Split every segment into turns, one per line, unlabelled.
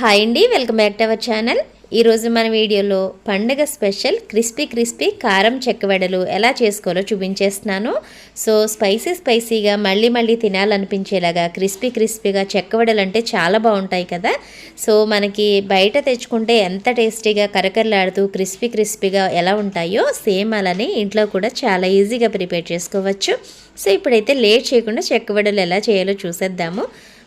Hi అండి welcome back to our channel. ఈరోజు మన వీడియోలో పండగ స్పెషల్ క్రిస్పీ క్రిస్పీ కారం చెక్కవెడలు ఎలా చేసుకోవాలో చూపించేస్తున్నాను. సో స్పైసీ స్పైసీగా మళ్ళీ మళ్ళీ తినాలనిపించేలాగా క్రిస్పీ క్రిస్పీగా చెక్కవెడలు అంటే చాలా బాగుంటాయి కదా. సో మనకి బయట తెచ్చుకుంటే ఎంత టేస్టీగా కరకరలాడుతూ క్రిస్పీ క్రిస్పీగా ఎలా ఉంటాయో సేమ్ అలానే ఇంట్లో కూడా చాలా ఈజీగా ప్రిపేర్ చేసుకోవచ్చు. సో ఇప్పుడైతే లేట్ చేయకుండా చెక్కవెడలు ఎలా చేయాలో చూసేద్దాము.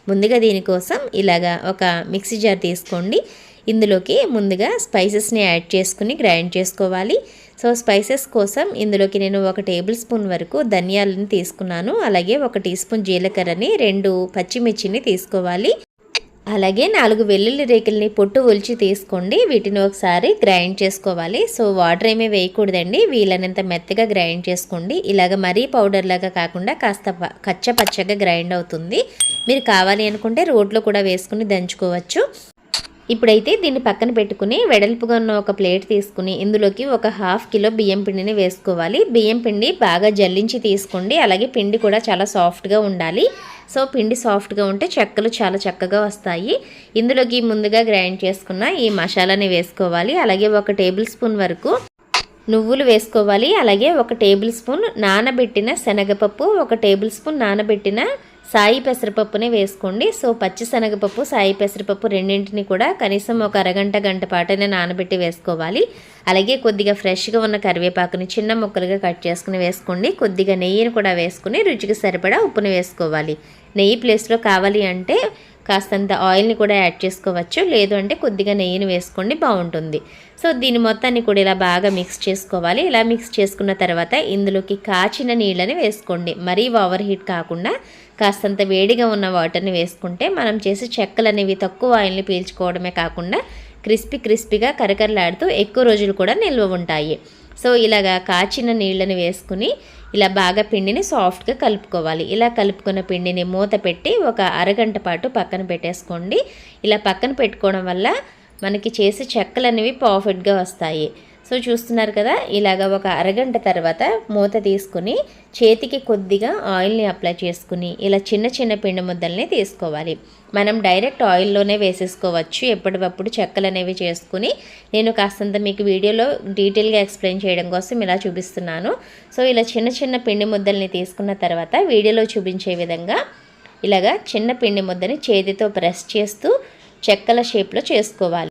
ముందుగా దీనికోసం ఇలాగా ఒక మిక్సీ జార్ తీసుకోండి. ఇందులోకి ముందుగా స్పైసెస్ని యాడ్ చేసుకుని గ్రైండ్ చేసుకోవాలి. సో స్పైసెస్ కోసం ఇందులోకి నేను ఒక టేబుల్ స్పూన్ వరకు ధనియాలను తీసుకున్నాను. అలాగే ఒక టీ స్పూన్ జీలకర్రని రెండు పచ్చిమిర్చిని తీసుకోవాలి. అలాగే నాలుగు వెల్లుల్లి రేకుల్ని పొట్టు ఒలిచి తీసుకోండి. వీటిని ఒకసారి గ్రైండ్ చేసుకోవాలి. సో వాటర్ ఏమీ వేయకూడదండి. వీలైనంత మెత్తగా గ్రైండ్ చేసుకోండి. ఇలాగ మరీ పౌడర్ లాగా కాకుండా కాస్త ప- పచ్చగా గ్రైండ్ అవుతుంది. మీరు కావాలి అనుకుంటే రోట్లో కూడా వేసుకుని దంచుకోవచ్చు. ఇప్పుడైతే దీన్ని పక్కన పెట్టుకుని వెడల్పుగా ఉన్న ఒక ప్లేట్ తీసుకుని ఇందులోకి ఒక హాఫ్ కిలో బియ్యం పిండిని వేసుకోవాలి. బియ్యం పిండి బాగా జల్లించి తీసుకోండి. అలాగే పిండి కూడా చాలా సాఫ్ట్గా ఉండాలి. సో పిండి సాఫ్ట్గా ఉంటే చెక్కలు చాలా చక్కగా వస్తాయి. ఇందులోకి ముందుగా గ్రైండ్ చేసుకున్న ఈ మసాలాని వేసుకోవాలి. అలాగే ఒక టేబుల్ స్పూన్ వరకు నువ్వులు వేసుకోవాలి. అలాగే ఒక టేబుల్ స్పూన్ నానబెట్టిన శనగపప్పు ఒక టేబుల్ స్పూన్ నానబెట్టిన సాయి పెసరపప్పునే వేసుకోండి. సో పచ్చి శనగపప్పు సాయి పెసరపప్పు రెండింటిని కూడా కనీసం ఒక అరగంట గంట పాటనే నానబెట్టి వేసుకోవాలి. అలాగే కొద్దిగా ఫ్రెష్గా ఉన్న కరివేపాకుని చిన్న ముక్కలుగా కట్ చేసుకుని వేసుకోండి. కొద్దిగా నెయ్యిని కూడా వేసుకుని రుచికి సరిపడా ఉప్పుని వేసుకోవాలి. నెయ్యి ప్లేస్లో కావాలి అంటే కాస్తంత ఆయిల్ని కూడా యాడ్ చేసుకోవచ్చు. లేదు అంటే కొద్దిగా నెయ్యిని వేసుకోండి బాగుంటుంది. సో దీని మొత్తాన్ని కూడా ఇలా బాగా మిక్స్ చేసుకోవాలి. ఇలా మిక్స్ చేసుకున్న తర్వాత ఇందులోకి కాచిన నీళ్ళని వేసుకోండి. మరీ ఓవర్ హీట్ కాకుండా కాస్తంత వేడిగా ఉన్న వాటర్ని వేసుకుంటే మనం చేసే చెక్కలు అనేవి తక్కువ ఆయిల్ని పీల్చుకోవడమే కాకుండా క్రిస్పీ క్రిస్పీగా కరకరలాడుతూ ఎక్కువ రోజులు కూడా నిల్వ ఉంటాయి. సో ఇలాగా కాచిన నీళ్ళని వేసుకుని ఇలా బాగా పిండిని సాఫ్ట్గా కలుపుకోవాలి. ఇలా కలుపుకున్న పిండిని మూత పెట్టి ఒక అరగంట పాటు పక్కన పెట్టేసుకోండి. ఇలా పక్కన పెట్టుకోవడం వల్ల మనకి చేసే చెక్కలు అనేవి పర్ఫెక్ట్గా వస్తాయి. సో చూస్తున్నారు కదా ఇలాగ ఒక అరగంట తర్వాత మూత తీసుకుని చేతికి కొద్దిగా ఆయిల్ని అప్లై చేసుకుని ఇలా చిన్న చిన్న పిండి ముద్దల్ని తీసుకోవాలి. మనం డైరెక్ట్ ఆయిల్లోనే వేసేసుకోవచ్చు ఎప్పటికప్పుడు చెక్కలు అనేవి చేసుకుని. నేను కాస్తంత మీకు వీడియోలో డీటెయిల్గా ఎక్స్ప్లెయిన్ చేయడం కోసం ఇలా చూపిస్తున్నాను. సో ఇలా చిన్న చిన్న పిండి ముద్దల్ని తీసుకున్న తర్వాత వీడియోలో చూపించే విధంగా ఇలాగా చిన్న పిండి ముద్దని చేతితో ప్రెస్ చేస్తూ చెక్కల షేప్లో చేసుకోవాలి.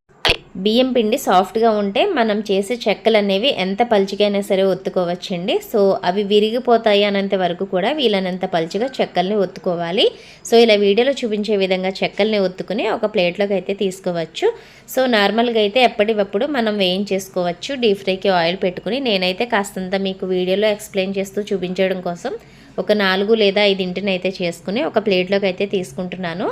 బియ్యం పిండి సాఫ్ట్గా ఉంటే మనం చేసే చెక్కలు అనేవి ఎంత పలుచగైనా సరే ఒత్తుకోవచ్చండి. సో అవి విరిగిపోతాయి అనంత వరకు కూడా వీలైనంత పలుచగా చెక్కల్ని ఒత్తుకోవాలి. సో ఇలా వీడియోలో చూపించే విధంగా చెక్కల్ని ఒత్తుకుని ఒక ప్లేట్లోకి అయితే తీసుకోవచ్చు. సో నార్మల్గా అయితే ఎప్పటికప్పుడు మనం వేయించేసుకోవచ్చు. డీప్ ఫ్రైకి ఆయిల్ పెట్టుకుని నేనైతే కాస్తంత మీకు వీడియోలో ఎక్స్ప్లెయిన్ చేస్తూ చూపించడం కోసం ఒక నాలుగు లేదా ఐదింటిని అయితే చేసుకుని ఒక ప్లేట్లోకి అయితే తీసుకుంటున్నాను.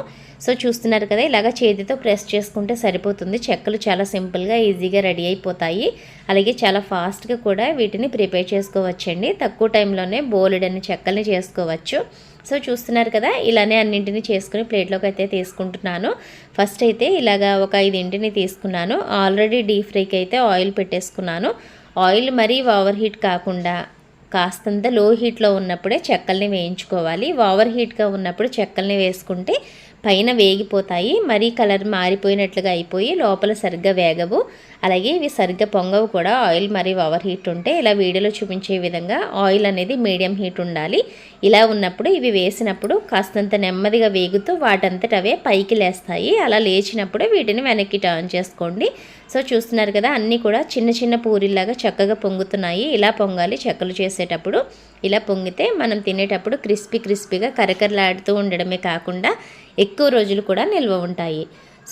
సో చూస్తున్నారు కదా ఇలాగ చేతితో ప్రెస్ చేసుకుంటే సరిపోతుంది. చెక్కలు చాలా సింపుల్గా ఈజీగా రెడీ అయిపోతాయి. అలాగే చాలా ఫాస్ట్గా కూడా వీటిని ప్రిపేర్ చేసుకోవచ్చండి. తక్కువ టైంలోనే బోలెడని చెక్కల్ని చేసుకోవచ్చు. సో చూస్తున్నారు కదా ఇలానే అన్నింటిని చేసుకుని ప్లేట్లోకి అయితే తీసుకుంటున్నాను. ఫస్ట్ అయితే ఇలాగా ఒక ఐదింటిని తీసుకున్నాను. ఆల్రెడీ డీప్ ఫ్రైకి అయితే ఆయిల్ పెట్టేసుకున్నాను. ఆయిల్ మరీ ఓవర్ హీట్ కాకుండా కాస్తంత లో హీట్లో ఉన్నప్పుడే చెక్కల్ని వేయించుకోవాలి. ఓవర్ హీట్గా ఉన్నప్పుడు చెక్కల్ని వేసుకుంటే పైన వేగిపోతాయి. మరీ కలర్ మారిపోయినట్లుగా అయిపోయి లోపల సరిగ్గా వేగవు. అలాగే ఇవి సరిగ్గా పొంగవు కూడా. ఆయిల్ మరి ఓవర్ హీట్ ఉంటే ఇలా వీడియోలో చూపించే విధంగా ఆయిల్ అనేది మీడియం హీట్ ఉండాలి. ఇలా ఉన్నప్పుడు ఇవి వేసినప్పుడు కాస్తంత నెమ్మదిగా వేగుతూ వాటంతట అవే పైకి లేస్తాయి. అలా లేచినప్పుడే వీటిని వెనక్కి టర్న్ చేసుకోండి. సో చూస్తున్నారు కదా అన్నీ కూడా చిన్న చిన్న పూరిలాగా చక్కగా పొంగుతున్నాయి. ఇలా పొంగాలి చెక్కలు చేసేటప్పుడు. ఇలా పొంగితే మనం తినేటప్పుడు క్రిస్పీ క్రిస్పీగా కరకరలాడుతూ ఉండడమే కాకుండా ఎక్కువ రోజులు కూడా నిల్వ ఉంటాయి.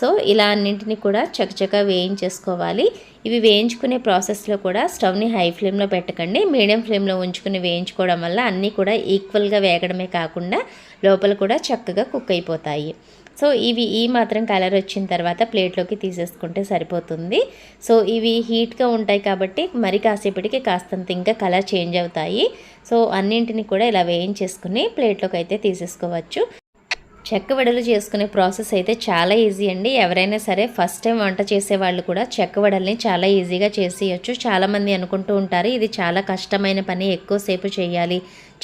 సో ఇలా అన్నింటినీ కూడా చకచకా వేయించేసుకోవాలి. ఇవి వేయించుకునే ప్రాసెస్లో కూడా స్టవ్ని హై ఫ్లేమ్లో పెట్టకండి. మీడియం ఫ్లేమ్లో ఉంచుకుని వేయించుకోవడం వల్ల అన్నీ కూడా ఈక్వల్గా వేగడమే కాకుండా లోపల కూడా చక్కగా కుక్ అయిపోతాయి. సో ఇవి ఈ మాత్రం కలర్ వచ్చిన తర్వాత ప్లేట్లోకి తీసేసుకుంటే సరిపోతుంది. సో ఇవి హీట్గా ఉంటాయి కాబట్టి మరి కాసేపటికి కాస్తంత ఇంకా కలర్ చేంజ్ అవుతాయి. సో అన్నింటిని కూడా ఇలా వేయించేసుకుని ప్లేట్లోకి అయితే తీసేసుకోవచ్చు. చెక్క వడలు చేసుకునే ప్రాసెస్ అయితే చాలా ఈజీ అండి. ఎవరైనా సరే ఫస్ట్ టైం వంట చేసే వాళ్ళు కూడా చెక్క వడల్ని చాలా ఈజీగా చేసేయచ్చు. చాలామంది అనుకుంటూ ఉంటారు ఇది చాలా కష్టమైన పని ఎక్కువసేపు చేయాలి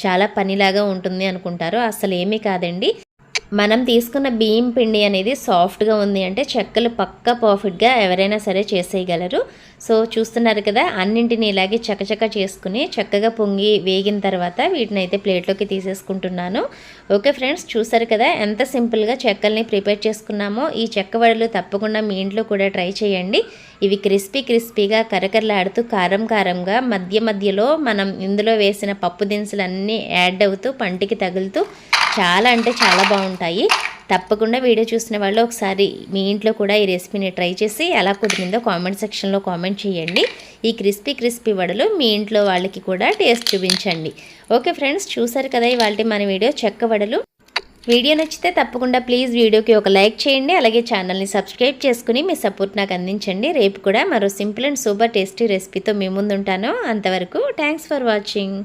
చాలా పనిలాగా ఉంటుంది అనుకుంటారు. అసలు ఏమీ కాదండి. మనం తీసుకున్న బియ్యం పిండి అనేది సాఫ్ట్గా ఉంది అంటే చెక్కలు పక్క పర్ఫెక్ట్గా ఎవరైనా సరే చేసేయగలరు. సో చూస్తున్నారు కదా అన్నింటిని ఇలాగే చకచక చేసుకుని చక్కగా పొంగి వేగిన తర్వాత వీటిని అయితే ప్లేట్లోకి తీసేసుకుంటున్నాను. ఓకే ఫ్రెండ్స్ చూసారు కదా ఎంత సింపుల్గా చెక్కల్ని ప్రిపేర్ చేసుకున్నామో. ఈ చెక్క వడలు తప్పకుండా మీ ఇంట్లో కూడా ట్రై చేయండి. ఇవి క్రిస్పీ క్రిస్పీగా కరకరలాడుతూ కారం కారంగా మధ్య మధ్యలో మనం ఇందులో వేసిన పప్పు దినుసులు అన్నీ యాడ్ అవుతూ పంటికి తగులుతూ చాలా అంటే చాలా బాగుంటాయి. తప్పకుండా వీడియో చూసిన వాళ్ళు ఒకసారి మీ ఇంట్లో కూడా ఈ రెసిపీని ట్రై చేసి ఎలా కుదిరిందో కామెంట్ సెక్షన్లో కామెంట్ చేయండి. ఈ క్రిస్పీ క్రిస్పీ వడలు మీ ఇంట్లో వాళ్ళకి కూడా టేస్ట్ చూపించండి. ఓకే ఫ్రెండ్స్ చూసారు కదా ఇవాళ మన వీడియో చెక్క వడలు. వీడియో నచ్చితే తప్పకుండా ప్లీజ్ వీడియోకి ఒక లైక్ చేయండి అలాగే ఛానల్ని సబ్స్క్రైబ్ చేసుకుని మీ సపోర్ట్ నాకు అందించండి. రేపు కూడా మరో సింపుల్ అండ్ సూపర్ టేస్టీ రెసిపీతో మీ ముందుంటాను. అంతవరకు థ్యాంక్స్ ఫర్ వాచింగ్.